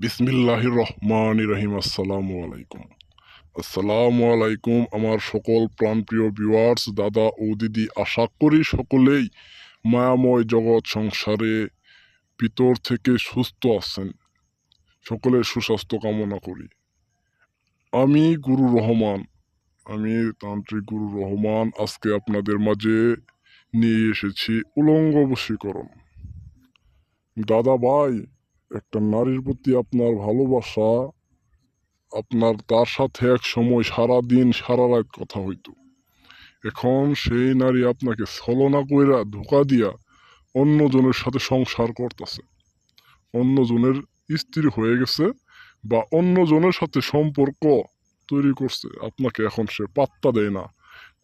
বিসমিল্লাহ রহমান রহিম আসসালামু আলাইকুম। আসসালামু আলাইকুম আমার সকল প্রাণপ্রিয় ভিউয়ার্স দাদা ও দিদি, আশা করি সকলেই মায়াময় জগৎ সংসারে ভিতর থেকে সুস্থ আছেন। সকলের সুস্বাস্থ্য কামনা করি। আমি গুরু রহমান, আমি তান্ত্রিক গুরু রহমান, আজকে আপনাদের মাঝে নিয়ে এসেছি উলঙ্গ বশীকরণ। দাদা ভাই একটা নারীর প্রতি আপনার ভালোবাসা, আপনার তার সাথে এক সময় সারা দিন সারা রাত কথা হইতো। এখন সেই নারী আপনাকে ছলনা কইরা ধোকা দিয়া অন্যজনের সাথে সংসার করতেছে। অন্যজনের স্ত্রী হয়ে গেছে বা অন্যজনের সাথে সম্পর্ক তৈরি করছে, আপনাকে এখন সে পাত্তা দেয় না।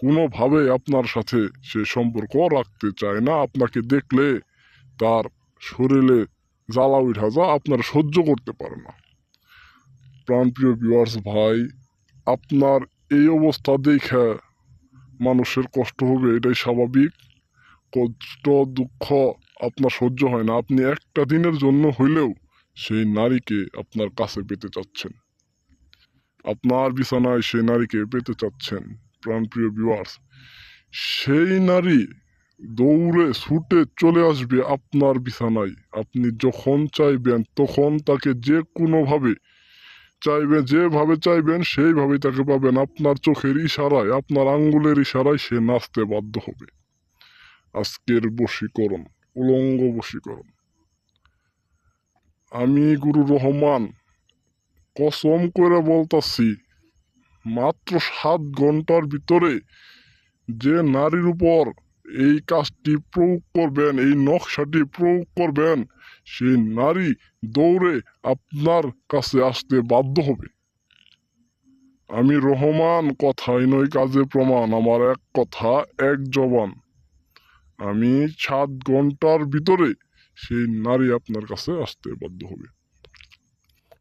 কোনোভাবে আপনার সাথে সে সম্পর্ক রাখতে চায় না। আপনাকে দেখলে তার শরীরে জ্বালা উঠা যা আপনারা সহ্য করতে পারে না। প্রাণপ্রিয় ভিউয়ার্স ভাই, আপনার এই অবস্থা দেখে মানুষের কষ্ট হবে, এটাই স্বাভাবিক। কষ্ট, দুঃখ আপনার সহ্য হয় না। আপনি একটা দিনের জন্য হইলেও সেই নারীকে আপনার কাছে পেতে চাচ্ছেন। আপনার বিছানায় সেই নারীকে পেতে চাচ্ছেন। প্রাণপ্রিয় ভিউয়ার্স সেই নারী দৌড়ে, ছুটে চলে আসবে আপনার বিছানায়। আপনি যখন চাইবেন, তখন তাকে যে কোনোভাবে চাইবেন যেভাবে চাইবেন সেইভাবে তাকে পাবেন। আপনার চোখের ইশারায়, আপনার আঙ্গুলের ইশারায় সে নাচতে বাধ্য হবে। আজকের বশীকরণ, উলঙ্গ বশীকরণ। আমি গুরু রহমান, কসম করে বলতাছি, মাত্র সাত ঘণ্টার ভিতরে যে নারীর উপর এই কাজটি প্রয়োগ করবেন, এই নকশাটি প্রয়োগ করবেন। সেই নারী দৌড়ে আপনার কাছে আসতে বাধ্য হবে। আমি রহমান, কথাই নয় কাজে প্রমাণ, আমার এক কথা, এক জবান। আমি সাত ঘণ্টার ভিতরে সেই নারী আপনার কাছে আসতে বাধ্য হবে।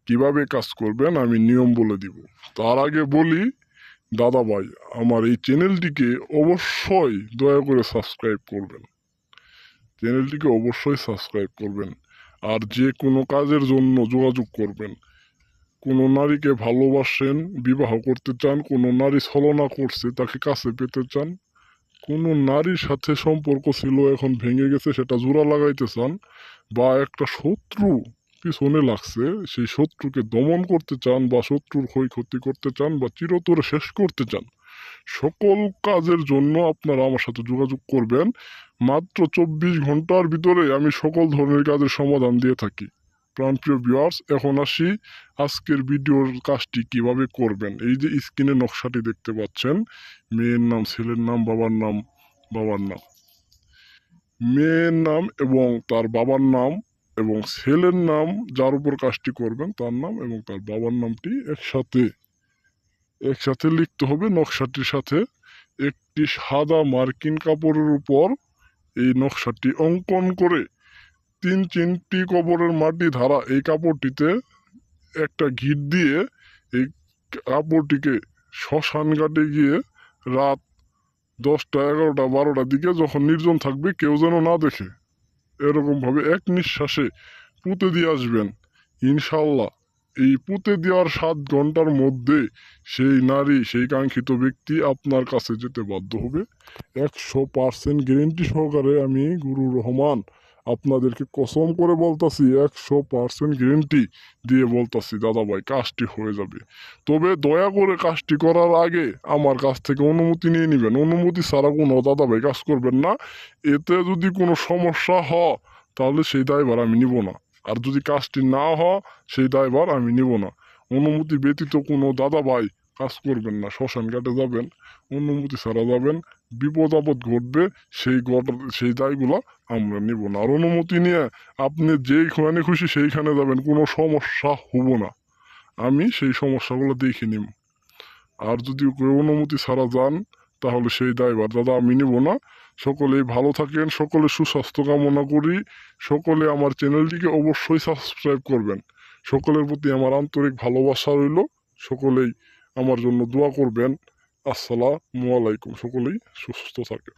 কীভাবে কাজ করবেন আমি নিয়ম বলে দিব। তার আগে বলি দাদা ভাই আমার এই চ্যানেলটিকে অবশ্যই দয়া করে সাবস্ক্রাইব করবেন। চ্যানেলটিকে অবশ্যই সাবস্ক্রাইব করবেন আর যে কোনো কাজের জন্য যোগাযোগ করবেন। কোনো নারীকে ভালোবাসেন, বিবাহ করতে চান, কোনো নারী ছলনা করছে, তাকে কাছে পেতে চান, কোনো নারীর সাথে সম্পর্ক ছিল, এখন ভেঙে গেছে, সেটা জোড়া লাগাইতে চান, বা একটা শত্রু পিছনে লাগছে? সেই শত্রুকে দমন করতে চান বা শত্রুর ক্ষয়ক্ষতি করতে চান বা চিরতরে শেষ করতে চান, সকল কাজের জন্য আপনারা আমার সাথে যোগাযোগ করবেন। মাত্র চব্বিশ ঘণ্টার ভিতরে আমি সকল ধরনের কাজের সমাধান দিয়ে থাকি। প্রাণপ্রিয় ভিউয়ার্স এখন আসি আজকের ভিডিওর কাজটি কীভাবে করবেন? এই যে স্ক্রিনে নকশাটি দেখতে পাচ্ছেন, মেয়ের নাম, ছেলের নাম, বাবার নাম বাবার নাম। মেয়ের নাম এবং তার বাবার নাম এবং ছেলের নাম যার উপর কাজটি করবেন তার নাম এবং তার বাবার নামটি একসাথে। একসাথে লিখতে হবে নকশাটির সাথে। একটি সাদা মার্কিন কাপড়ের উপর এই নকশাটি অঙ্কন করে তিন চিনটি কবরের মাটি ধারা এই কাপড়টিতে একটা ঘিট দিয়ে এই কাপড়টিকে শ্মশান ঘাটে গিয়ে রাত দশটা, এগারোটা, বারোটার দিকে যখন নির্জন থাকবে, কেউ যেন না দেখে। এরকমভাবে এক নিঃশ্বাসে পুঁতে দিয়ে আসবেন। ইনশাল্লাহ এই পুঁতে দেওয়ার সাত ঘণ্টার মধ্যে সেই নারী, সেই কাঙ্ক্ষিত ব্যক্তি আপনার কাছে যেতে বাধ্য হবে। একশো পার্সেন্ট গ্যারেন্টি সহকারে আমি গুরু রহমান আপনাদেরকে কসম করে বলতাছি, একশো পার্সেন্ট গ্যারেন্টি দিয়ে বলতাছি দাদা ভাই কাজটি হয়ে যাবে। তবে দয়া করে কাজটি করার আগে আমার কাছ থেকে অনুমতি নিয়ে নেবেন। অনুমতি ছাড়া কোনো দাদা ভাই কাজ করবেন না। এতে যদি কোনো সমস্যা হয়, তাহলে সেই দায়ভার আমি নিব না। আর যদি কাজটি না হয়, সেই দায়ভার আমি নিব না। অনুমতি ব্যতীত কোনো দাদা ভাই কাজ করবেন না। শ্মশান ঘাটে যাবেন, অনুমতি ছাড়া যাবেন। বিপদ আপদ ঘটবে, সেই সেই দায়গুলো আমরা নিব না। আর অনুমতি নিয়ে আপনি যেইখানে খুশি সেইখানে যাবেন, কোনো সমস্যা হব না। আমি সেই সমস্যাগুলো দেখে নিব। আর যদি কেউ অনুমতি ছাড়া যান, তাহলে সেই দায়বার দাদা আমি নিব না। সকলেই ভালো থাকেন সকলে সুস্বাস্থ্য কামনা করি। সকলে আমার চ্যানেলটিকে অবশ্যই সাবস্ক্রাইব করবেন। সকলের প্রতি আমার আন্তরিক ভালোবাসা রইল। সকলেই আমার জন্য দোয়া করবেন। আসসালামু আলাইকুম সকলেই সুস্থ থাকেন।